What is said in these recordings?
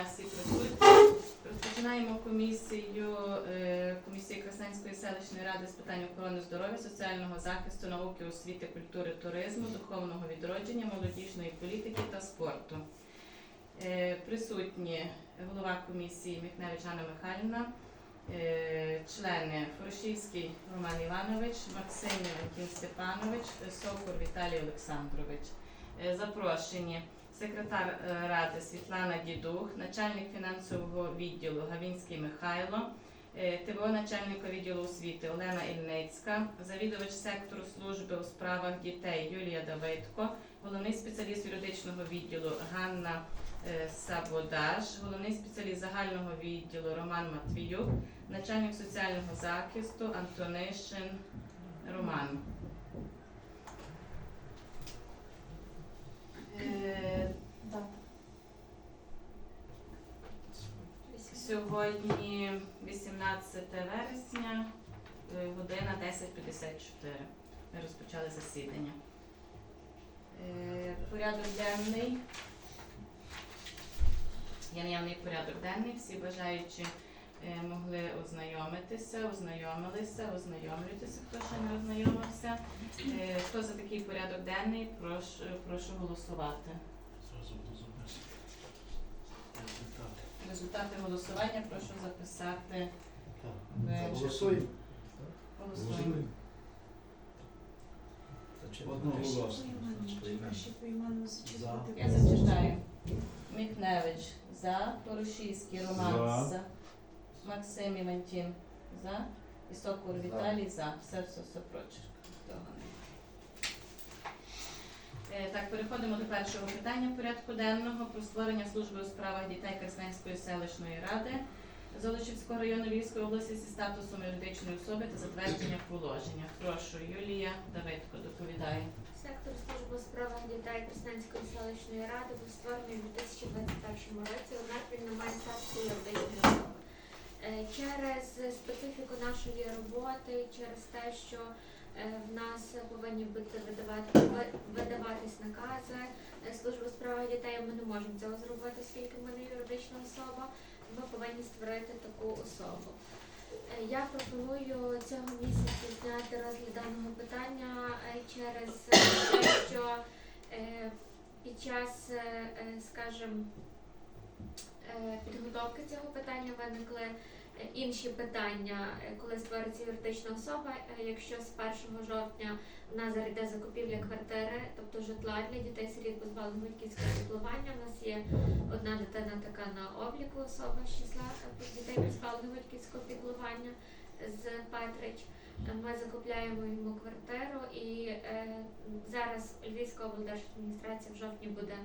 дня всі. Розпочинаємо комісію е, комісії Красненської селищної ради з питань охорони здоров'я, соціального захисту, науки, освіти, культури, туризму, духовного відродження, молодіжної політики та спорту. Е, Присутні голова комісії Міхневич Анна Михайлівна, е, члени Форошівський Роман Іванович, Максим Антін Степанович, Сокур Віталій Олександрович. Запрошені секретар е, ради Світлана Дідух, начальник фінансового відділу Гавінський Михайло, е, ТВО начальника відділу освіти Олена Ільницька, завідувач сектору служби у справах дітей Юлія Давидко, головний спеціаліст юридичного відділу Ганна е, Сабодаш, головний спеціаліст загального відділу Роман Матвіюк, начальник соціального захисту Антонишин Роман. Е, Сьогодні 18 вересня, е, година 10.54. Ми розпочали засідання. Е, Порядок денний. Є наявний порядок денний. Всі бажаючі е, могли ознайомитися, ознайомилися, ознайомлюйтеся, хто ще не ознайомився. Хто за такий порядок денний, прошу, прошу голосувати. Зразу. Результати. Голосування прошу записати. Так. Голосуємо. Голосуємо. Одноголосно. Я зачитаю. Міхневич за, Порошівський Роман За. Максим Івантін за, і Сокур Віталій за. Все, все, все прочерк. Того немає. Е, Так, переходимо до першого питання порядку денного про створення служби у справах дітей Красненської селищної ради Золочівського району Львівської області зі статусом юридичної особи та затвердження положення. Прошу, Юлія Давидко доповідає. Сектор служби у справах дітей Красненської селищної ради був створений у 2021 році. Однак він не має статусу юридичної особи. Е, Через специфіку нашої роботи, через те, що е, в нас повинні бути видавати, видаватись накази е, служби у справах дітей, ми не можемо цього зробити, оскільки ми не юридична особа. Ми повинні створити таку особу. Е, Я пропоную цього місяця зняти розгляд даного питання е, через е, те, що е, під час, е, е, скажімо, е, підготовки цього питання виникли е, інші питання, е, коли створиться юридична особа. Е, Якщо з 1 жовтня в нас зараз йде закупівля квартири, тобто житла для дітей сиріт позбавлених батьківського піклування, у нас є одна дитина така на обліку особа з числа е, дітей позбавлених батьківського піклування з Петрич. Ми закупляємо йому квартиру і е, зараз Львівська облдержадміністрація в жовтні буде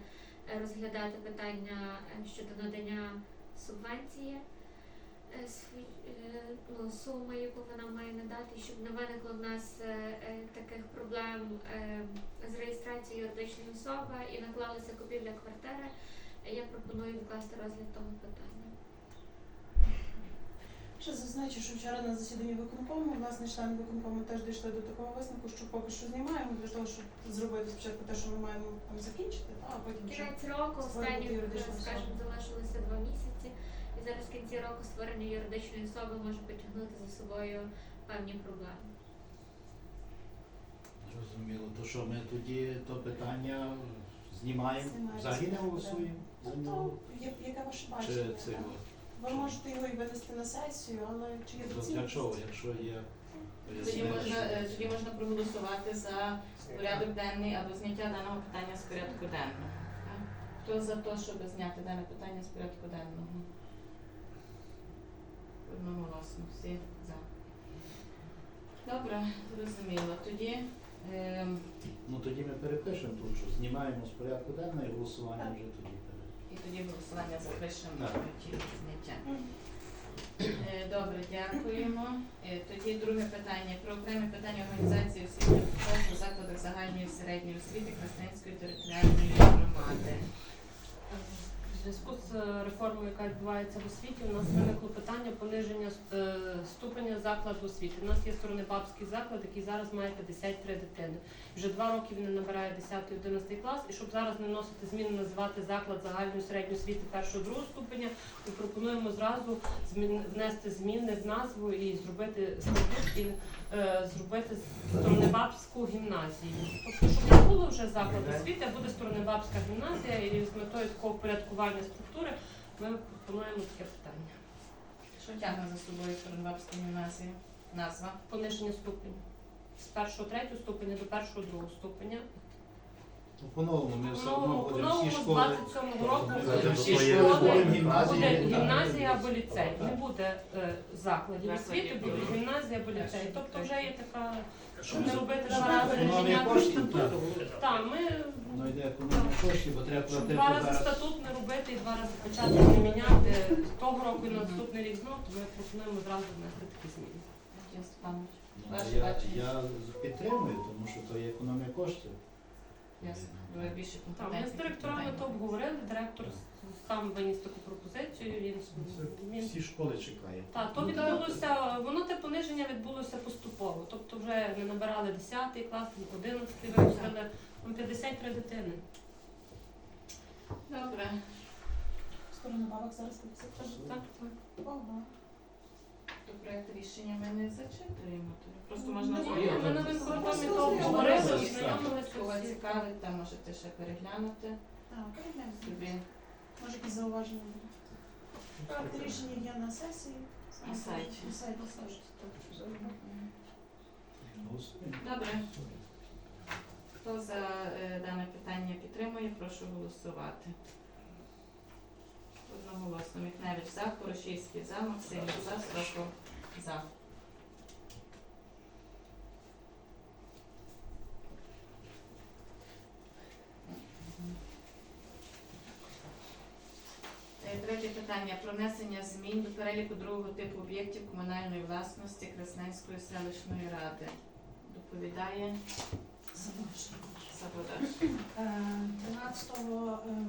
розглядати питання щодо надання субвенції ну, суми, яку вона має надати, щоб не виникло в нас е, е, таких проблем е, з реєстрацією юридичної особи і наклалася купівля квартири. Е, Я пропоную відкласти розгляд того питання. Ще зазначу, що вчора на засіданні виконкому, власне, члени виконкому теж дійшли до такого висновку, що поки що знімаємо для того, щоб зробити спочатку те, що ми маємо там закінчити, та, а потім Кінець року, останні, скажімо, залишилося два місяці, і зараз в кінці року створення юридичної особи може потягнути за собою певні проблеми. Зрозуміло. То що ми тоді то питання знімаємо? Знімаємо. Взагалі не голосуємо за Ну, нього? я- яке ваше Чи бачення? це так? от? Ви можете його і винести на сесію, але чи є Тобто, доцільність? якщо, якщо є Тоді пояснення, можна, що- е, тоді можна проголосувати за порядок денний або зняття даного питання з порядку денного. Хто за те, щоб зняти дане питання з порядку денного? Одноголосно, всі за. Добре, зрозуміло. Тоді ем, Ну тоді ми перепишемо тут, що знімаємо з порядку денного і голосування вже тоді і тоді голосування запишемо Так. зняття. Е, Добре, дякуємо. Е, Тоді друге питання про окремі питання організації освітнього процесу у закладах загальної і середньої освіти Красненської територіальної громади. Зв'язку з е, реформою яка відбувається в освіті, у нас виникло питання пониження е, ступеня закладу освіти. У нас є Сторонебабський заклад, який зараз має 53 дитини. Вже два роки він не набирає 10-11 клас. І щоб зараз не вносити зміни, називати заклад загальної середньої освіти першого другого ступеня, ми пропонуємо зразу внести зміни в назву і зробити статут і зробити Сторонебабську гімназію. Тобто, щоб не було вже заклад освіти, а буде Сторонебабська гімназія, і з метою такого порядкування структури ми пропонуємо таке питання. Що тягне за собою Коронбабська гімназія? Назва. Пониження ступеня. З першого третього ступеня до першого другого ступеня. Ну, По-новому ми все одно будемо по-новому всі з школи. 27 року будемо всі школи, буде так. гімназія або ліцей. Не буде е, закладів освіти, буде гімназія або ліцей. Тобто вже є така, щоб не робити щоб два рази не економія коштів, статуту. Так, ми Воно йде економія коштів, бо треба щоб платити два рази зараз. статут не робити і два рази початок не міняти того року і на наступний рік знов, то ми пропонуємо зразу внести такі зміни. Ну, Ваше Я, бачення? я підтримую, тому що то є економія коштів. Ясно. Ви більше Так, ми з директорами то обговорили, директор сам виніс таку пропозицію, він, він Всі школи чекають. Так, то Ну, відбулося, воно те пониження відбулося поступово. Тобто вже не набирали 10 клас, 11 випустили, там 53 дитини. Добре. Сторона бабок зараз 50 Так, так. Ого. То проект рішення ми не зачитуємо. то Просто Ну, можна ні. Ми на Ну, ну, обговорили, ну, ознайомилися Кого всі. цікавить, там можете ще переглянути Так, собі. Може якісь зауваження буде? Проект рішення є на сесії. На сайті. На сайті. Голосуємо. Добре. Хто за е, дане питання підтримує, прошу голосувати. Одноголосно. Міхневич за, Порошівський за, Максимов за, Сокол за. Е, Третє питання про внесення змін до переліку другого типу об'єктів комунальної власності Красненської селищної ради. Доповідає Сабодаш. Е, 13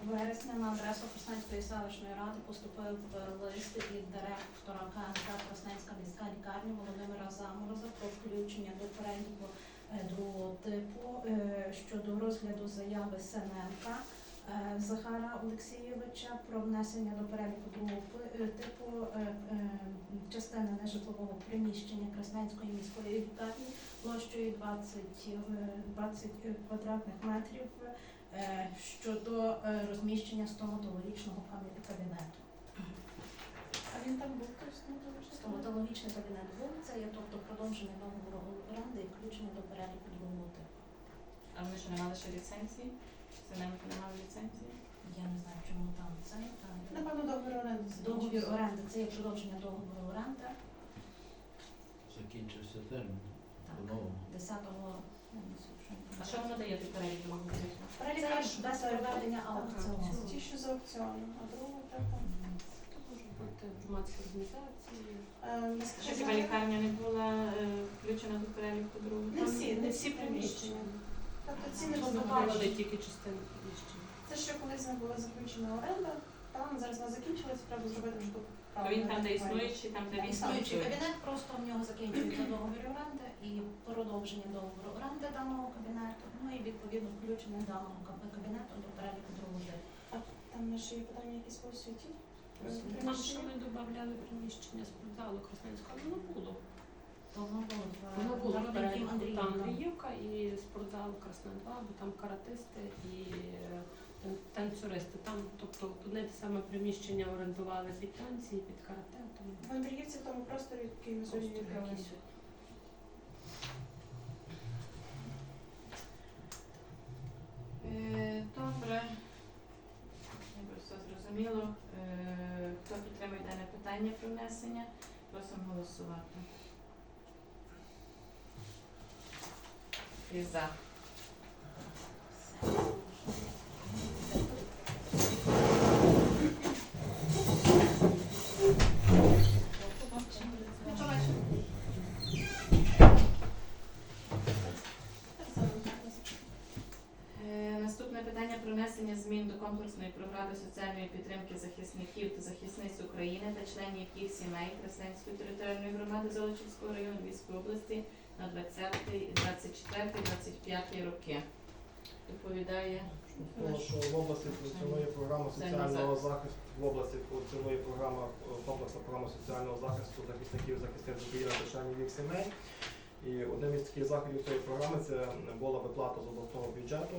вересня на адресу Красненської селищної ради поступив лист від директора КНК Красненська міська лікарня Володимира Замороза про включення до переліку е, другого типу е, щодо розгляду заяви Сененка. е, Захара Олексійовича про внесення до переліку другого е, типу е, е, частини нежитлового приміщення Красненської міської лікарні площею 20, е, 20 квадратних метрів е, щодо е, розміщення стоматологічного кабінету. А він там був стоматологічний? Стоматологічний кабінет був це є тобто продовження договору оренди і включення до переліку другого типу. А вони що не мали ще ліцензії? Це не не мали ліцензії? Я не знаю, чому там це. е, Напевно, договір оренди. Договір оренди це є продовження договору оренди. Закінчився термін. Так, 10-го. я не знаю, що А що воно дає той перелік другого типу? Це є без проведення аукціону. Ті, що за аукціону, а можуть бути громадські організації. Е, наскільки хіба знаю, лікарня не була е, включена до переліку другого? Не всі, не всі приміщення. Тобто ці не Тобто тільки частину приміщення. Це ще колись не була заключена оренда, там зараз вона закінчилась, треба зробити вже тут. Він там, де існуючий, там, де він Існуючий кабінет, просто в нього закінчується договір оренди і продовження договору оренди даного кабінету, ну і відповідно включення даного кабінету до переліку другого типу. А там ще є питання якісь по освіті? Е, що ми додавали приміщення спортзалу Красненського, воно було. То Воно було в Народний дім переліку. Там Андріївка. І спортзал Красна 2, бо там каратисти і е, танцюристи. Там, тобто, одне те саме приміщення орендували під танці, і під карате. Тому В Андріївці тому просторі, який ми сьогодні просто відкрили. якісь Е, Добре. Ніби все зрозуміло. Е, Хто підтримує дане питання про внесення? Просимо голосувати. І. Е, внесення змін до комплексної програми соціальної підтримки захисників та захисниць України та членів їх сімей Красненської територіальної громади Золочівського району Львівської області на 20, 24, 25 роки. Доповідає Тому що в області функціонує програма Соціального захисту, в області функціонує програма, е, комплексна програма соціального захисту захисників, захисниць України та членів їх сімей. І одним із таких заходів цієї програми це була виплата з обласного бюджету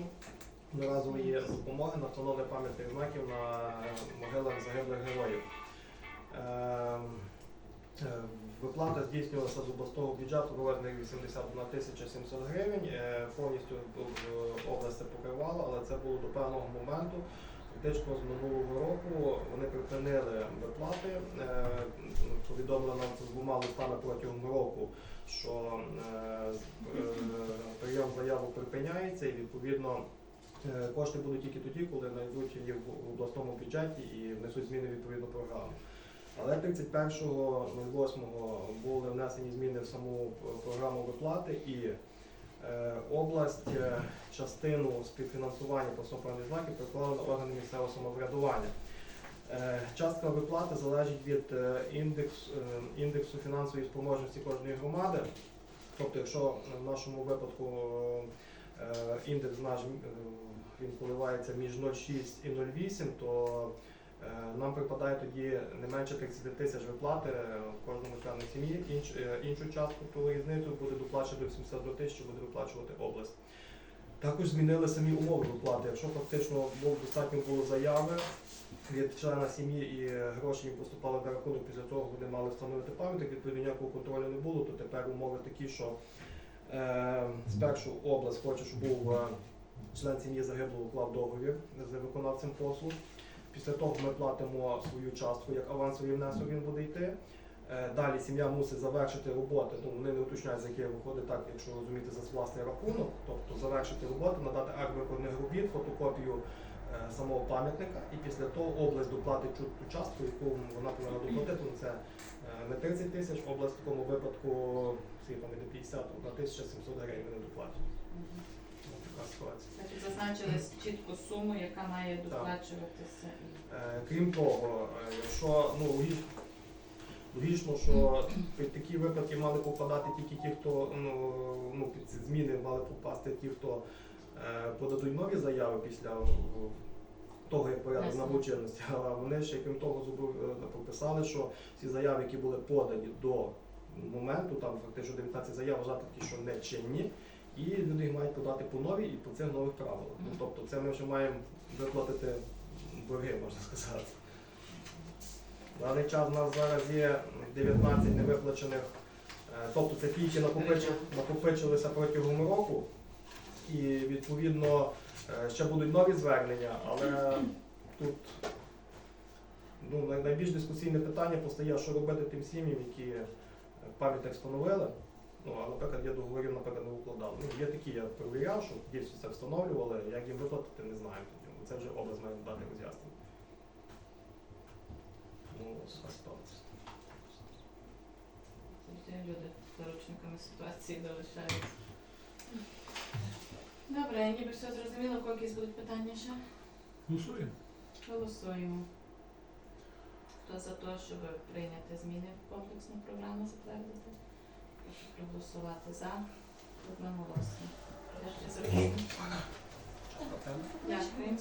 одноразової допомоги на встановлення пам'ятних знаків на могилах загиблих героїв. Е, Виплата здійснювалася з обласного бюджету розмірі 81 тисяча 700 гривень. Е, Повністю в- область це покривала, але це було до певного моменту. Фактично з минулого року вони припинили виплати. Е, Повідомили нам двома листами протягом року, що е, е, прийом заявок припиняється і відповідно. е, Кошти будуть тільки тоді, коли знайдуть їх в обласному бюджеті і внесуть зміни в відповідну програму. Але 31.08 були внесені зміни в саму програму виплати і е, область е, частину співфінансування по певних знаків приклала на органи місцевого самоврядування. Е, Частка виплати залежить від індекс, е, індексу фінансової спроможності кожної громади. Тобто, якщо в нашому випадку індекс наш він коливається між 0,6 і 0,8, то Нам припадає тоді не менше 30 тисяч виплати е, кожному члену сім'ї. Інш, е, іншу частку ту різницю буде доплачувати до 72 тисячі, буде виплачувати область. Також змінили самі умови виплати. Якщо фактично був достатньо було заяви від члена сім'ї і гроші їм поступали на рахунок, після того вони мали встановити пам'ятник, відповідно ніякого контролю не було, то тепер умови такі, що е, спершу область хоче, щоб був е, член сім'ї загиблого уклав договір з виконавцем послуг. Після того ми платимо свою частку, як авансовий внесок він буде йти. Е, Далі сім'я мусить завершити роботи. Ну вони не уточняють, з яких виходить так, якщо розуміти за власний рахунок, тобто завершити роботу, надати акт виконаних робіт, фотокопію е, самого пам'ятника, і після того область доплатить ту частку, яку вона повинна доплатити. Ну, Це е, не 30 тисяч, область в такому випадку скільки там іде 50 на 1700 гривень не доплачує. Ситуація. Ми зазначили чітку суму, яка має доплачуватися. Е, Крім того, е, якщо ну, логічно, логічно, що під такі випадки мали попадати тільки ті, хто ну, ну, під ці зміни мали попасти ті, хто е, подадуть нові заяви після е, того, як порядок Ясно. набув чинності. А вони ще крім того е, прописали, що всі заяви, які були подані до моменту, там фактично 19 заяв вважати такі, що не чинні. І люди їх мають подати по новій і по цих нових правилах. Ну, тобто це ми вже маємо виплатити борги, можна сказати. Даний час у нас зараз є 19 невиплачених, е, тобто це ті, які накопичилися протягом року, і відповідно е, ще будуть нові звернення, але тут ну, найбільш дискусійне питання постає, що робити тим сім'ям, які пам'ятник встановили. Ну, а наприклад, я договорів, наприклад, не укладали. Ну, є такі, я перевіряв, що дійсно це встановлювали, як їм виплатити, не знаю. Це вже область має дати роз'яснення. Ну, ситуація. Завжди люди заручниками ситуації залишаються. Добре, ніби все зрозуміло, якісь будуть питання ще? Голосуємо. Голосуємо. Хто за те, щоб прийняти зміни в комплексну програму затвердити? Прошу проголосувати за. Одноголосно. Дякую за розуміння. Дякую.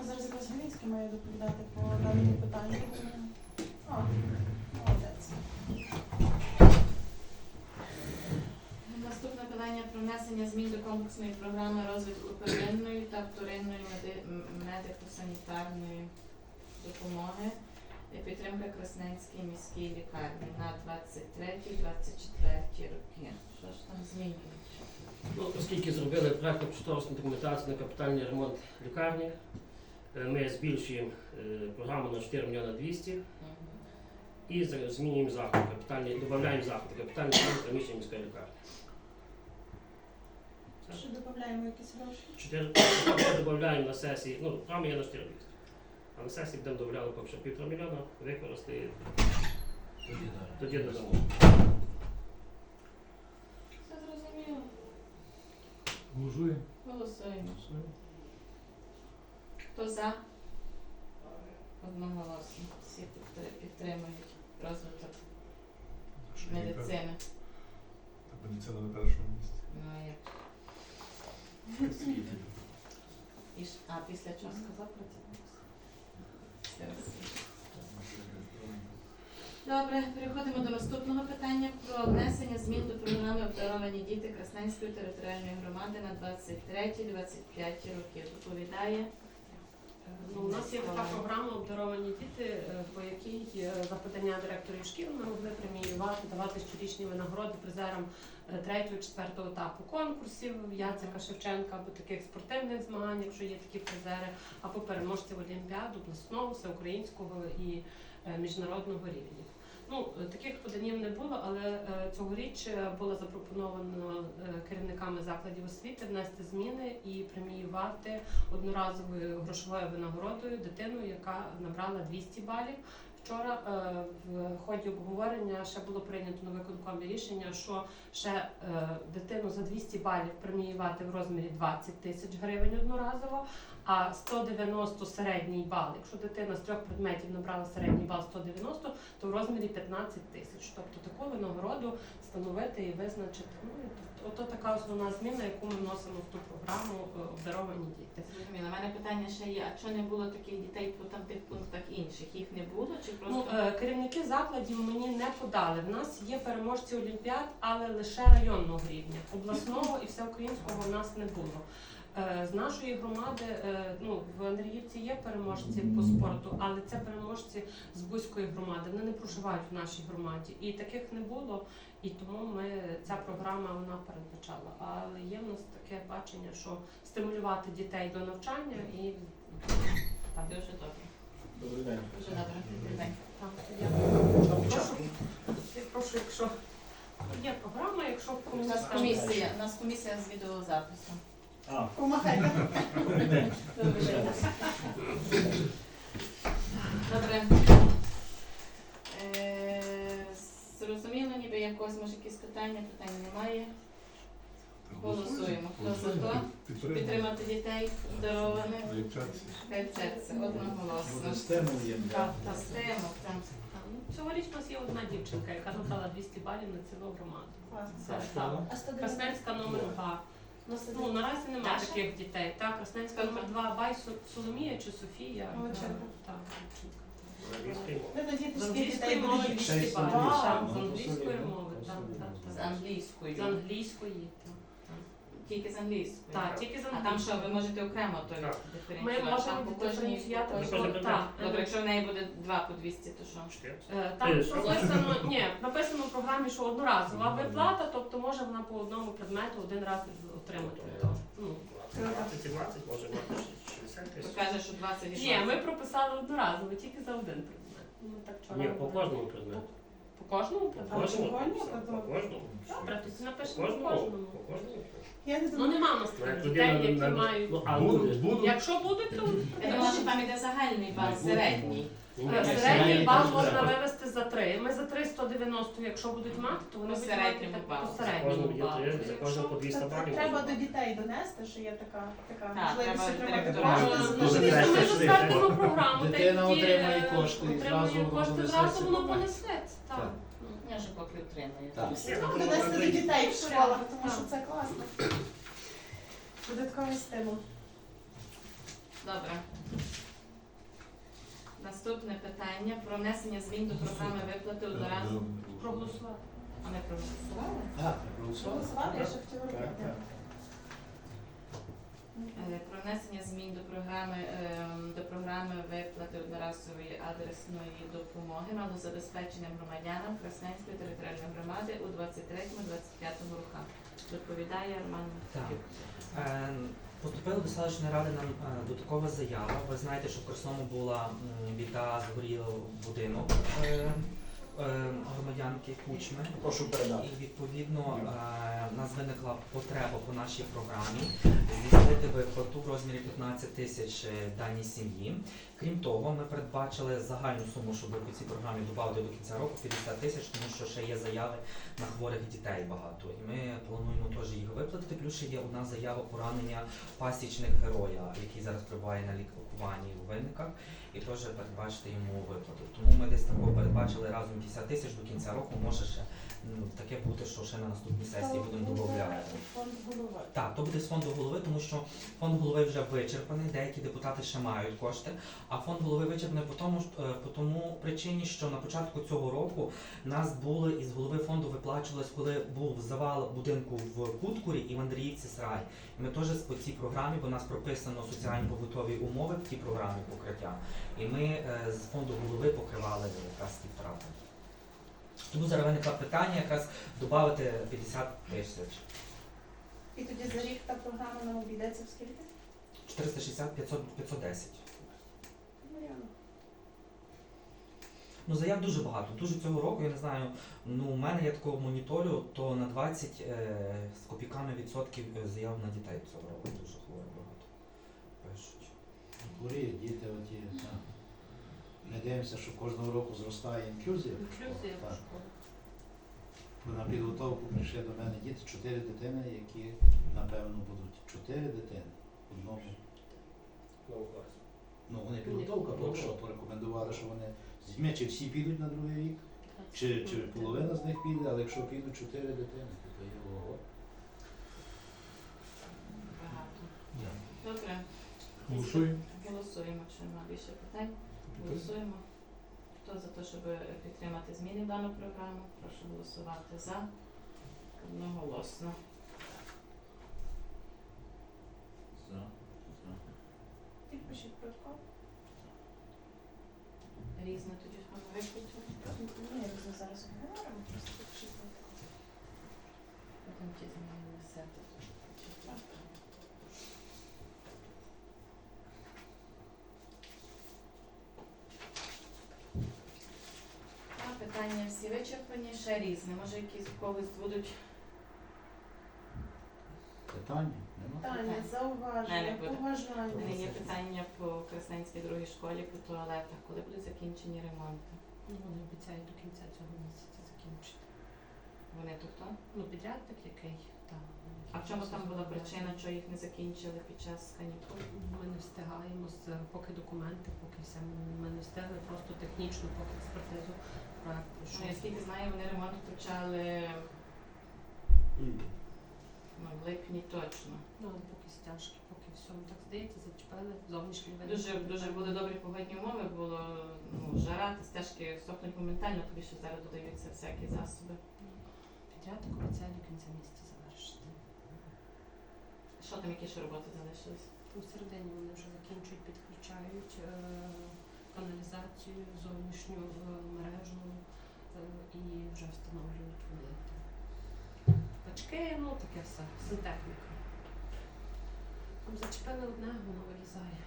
А зараз якраз Галінський має доповідати по даному питанню. О, молодець. Наступне питання про внесення змін до комплексної програми розвитку первинної та вторинної медико-санітарної допомоги і підтримка Красненській міській лікарні на 23-24 роки. Що ж там змінюється? Ну, оскільки зробили проєктну кошторисну документацію на капітальний ремонт лікарні, е, ми збільшуємо е, програму на 4 мільйона 200 і змінюємо заходи, капітальні, додаємо заходи, капітальний ремонт приміщення міської лікарні. Ще додаємо якісь гроші. 4 додаємо на сесії, ну, програма є на 4 місяці. А на сесії будемо додавати поки що півтора мільйона, використати Тоді додамо. Все зрозуміло. Голосуємо. Голосуємо. Хто за? Одноголосно. Всі підтри- підтримують розвиток медицини. Медицина на першому місці. Ну а як? І ж- А після чого сказав про це? Добре, переходимо до наступного питання про внесення змін до програми обдаровані діти Красненської територіальної громади на 23-25 роки. Доповідає Ну, у нас є така програма обдаровані діти, е, по якій е, за подання директорів шкіл ми могли преміювати, давати щорічні винагороди призерам е, третього, четвертого етапу конкурсів. Яцика Шевченка або таких спортивних змагань, якщо є такі призери, або переможців Олімпіад, обласного, всеукраїнського і е, міжнародного рівня. Ну, таких поданів не було, але е, цьогоріч е, було запропоновано е, керівниками закладів освіти внести зміни і преміювати одноразовою грошовою винагородою дитину, яка набрала 200 балів. Вчора в ході обговорення ще було прийнято на виконкомі рішення, що ще дитину за 200 балів преміювати в розмірі 20 тисяч гривень одноразово, а 190 середній бал. Якщо дитина з трьох предметів набрала середній бал 190, то в розмірі 15 тисяч. Тобто таку винагороду встановити і визначити. Ну, ото така основна зміна, яку ми вносимо в ту програму е, обдаровані діти. Зрозуміло. У мене питання ще є, а чого не було таких дітей по там тих пунктах інших? Їх не було чи Ну, просто е, керівники закладів мені не подали. В нас є переможці олімпіад, але лише районного рівня. Обласного і всеукраїнського в нас не було. Е, З нашої громади, е, ну в Андріївці є переможці по спорту, але це переможці з Бузької громади. Вони не проживають в нашій громаді, і таких не було. І тому ми ця програма вона передбачала. Але є в нас таке бачення, що стимулювати дітей до навчання і так. дуже добре? Добрий день. Дуже добре. Добрий день. Так, я прошу, я прошу, якщо є програма, якщо У нас комісія, у нас комісія з відеозаписом. А, Помахайте. добрий день. Добрий день. Добре. Е, Зрозуміло, ніби якось, може якісь питання, питань немає. Голосуємо. Хто за то? Підтримати дітей здоровими. Хай вчаться одноголосно. Так, та стимул, там. Цьогоріч у нас є одна дівчинка, яка набрала 200 балів на цілу громаду. Це Так, так. школа? А 190 Красненська номер 2. Ну, наразі немає Даша? таких дітей. Так, Росненська номер 2, Бай Со- Соломія чи Софія. Так, дівчинка. Англійської З дітей мови буде 200 Ще й з англійської, Так, ну, З англійської мови, ну, так, так, З так. англійською. З англійської, так. Тільки з англійською. Так, тільки з А там що, ви можете окремо то Так. Ми можемо Там по кожній- диференціювати по так. Добре, якщо в неї буде два по 200, то що? Чотири. Е, Там що? прописано, ні, написано в програмі, що одноразова виплата, тобто може вона по одному предмету один раз отримати. Ну, 20 і 20, може мати 60 Ви тисяч. кажете, що 20 і Ні, 20. ми прописали одноразово, тільки за один предмет. Ну, так вчора Ні, по кожному предмету. По кожному По кожному. По кожному. Добре, тоді По напишемо по кожному. кожному. По кожному. Я не Ну знаю. нема в нас Ну, таких дітей, які мають. Ну, а. Якщо будуть, то Я думала, що там іде загальний бал, середній. Е, ні, середній бал можна вивести за 3. Ми за 3 190, якщо будуть мати, то вони будуть мати середньому так балу. по середньому балу. є, за кожним по 200 Та- та балів. Треба до дітей донести, що є така, така Так, можливість треба отримати директора. кошти. Ну, Дуже дивіться, краще Ми затвердимо програму, та Дитина тоді, отримає е, кошти і отримує зразу воно кошти, зразу воно понесеться. Так. Так. Ну. Я ж поки отримаю. Так. Ну, Донести до дітей в школах, тому що це класно. Додатковий стимул. Добре. Наступне питання про внесення змін до програми виплати одноразово. Проголосувати. А ми проголосували? А, проголосували? Я ще хотіла Так, робити. Е, Про внесення змін до програми ем, до програми виплати одноразової адресної допомоги малозабезпеченим громадянам Красненської територіальної громади у 23-25 роках. Доповідає Роман. Так. Е, Поступила до селищної ради нам е, додаткова заява. Ви знаєте, що в Красному була біда, згоріло будинок е, громадянки Кучми. Прошу передати. І відповідно е, у нас виникла потреба по нашій програмі здійснити виплату в розмірі 15 тисяч е, даній сім'ї. Крім того, ми передбачили загальну суму, щоб по цій програмі додати до кінця року 50 тисяч, тому що ще є заяви на хворих дітей багато. І ми плануємо теж їх виплатити. Плюс ще є одна заява поранення пасічник героя, який зараз перебуває на лікуванні у винниках, і теж передбачити йому виплату. Тому ми десь такого передбачили разом 50 тисяч до кінця року. Може ще ну, таке бути, що ще на наступній сесії будемо додати. Фонд голови. Так, то буде з фонду голови, тому що фонд голови вже вичерпаний, деякі депутати ще мають кошти. А фонд голови вичерпаний по тому, е, по тому причині, що на початку цього року нас були із голови фонду виплачувалось, коли був завал будинку в Куткурі і в Андріївці Срай. Ми теж по цій програмі, бо у нас прописано соціальні побутові умови в тій програмі покриття. І ми е, з фонду голови покривали якраз ті втрати. Тому зараз виникло питання якраз додати 50 тисяч. І тоді за рік та програма нам обійдеться в скільки? 460 500 510. Ну. Заяв дуже багато. Дуже цього року, я не знаю. Ну, у мене я такого моніторю, то на 20 е, з копійками відсотків е, заяв на дітей цього року дуже. Пишуть. Хворіють діти оті. так. Надіємося, що кожного року зростає інклюзія. Інклюзія в Так. школі. Бо на підготовку прийшли до мене діти, чотири дитини, які напевно будуть чотири дитини. Одному. Ну, вони підготовка, поки що порекомендували, що вони з дітьми чи всі підуть на другий рік, чи, чи половина з них піде, але якщо підуть чотири дитини, то то є ого. Багато. Добре. Голосуємо. Голосуємо, чи нема більше питань. Голосуємо. Хто за те, щоб підтримати зміни в дану програму? Прошу голосувати за. Одноголосно. За, за. Підпишіть протокол. Різне тоді. Ні, ми зараз обговоримо, просто підпишіть протокол. Потім ті зміни несете. А питання всі вичерпані, ще різне. Може якісь в когось будуть Питання? Нема? Питання, Не, зауваження, не буде. побажання. У мене є питання по Красненській другій школі по туалетах, коли будуть закінчені ремонти. Ну, вони обіцяють до кінця цього місяця закінчити. То? Ну, підрядник який там. А в чому там була причина, що їх не закінчили під час канікул? Ми не встигаємо з поки документи, поки все ми не встигли просто технічну поки експертизу проекту. Ну, я скільки знаю, вони ремонт почали ну, в липні точно. Ну, але поки стяжки, поки все. Так здається, зачепили зовнішній вид. Дуже дуже були добрі погодні умови, було ну, жара, стежки сохнуть моментально, тобі ще зараз додаються всякі засоби. Підрядник обіцяє до кінця місяця завершити. Що там, які ще роботи залишились? У середині вони вже закінчують, підключають е, каналізацію, зовнішню е, мережну е, і вже встановлюють вони там бачки, ну таке все, сантехніка. Там зачепили одне, воно вилізає.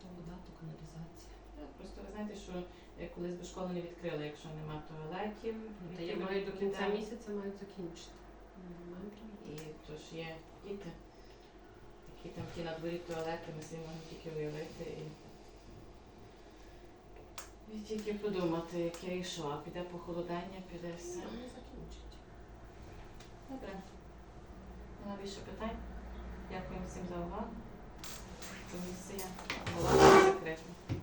То вода, то каналізація. Просто ви знаєте, що колись би школи не відкрили, якщо нема туалетів. Ну, та я маю до кінця місяця мають закінчити. І то ж є діти, які там ті на дворі туалети, ми собі можемо тільки уявити і, і тільки подумати, яке і що, а піде похолодання, піде все. Вони закінчать. Добре. Нема більше питань. Дякуємо всім за увагу. Комісія була закрита.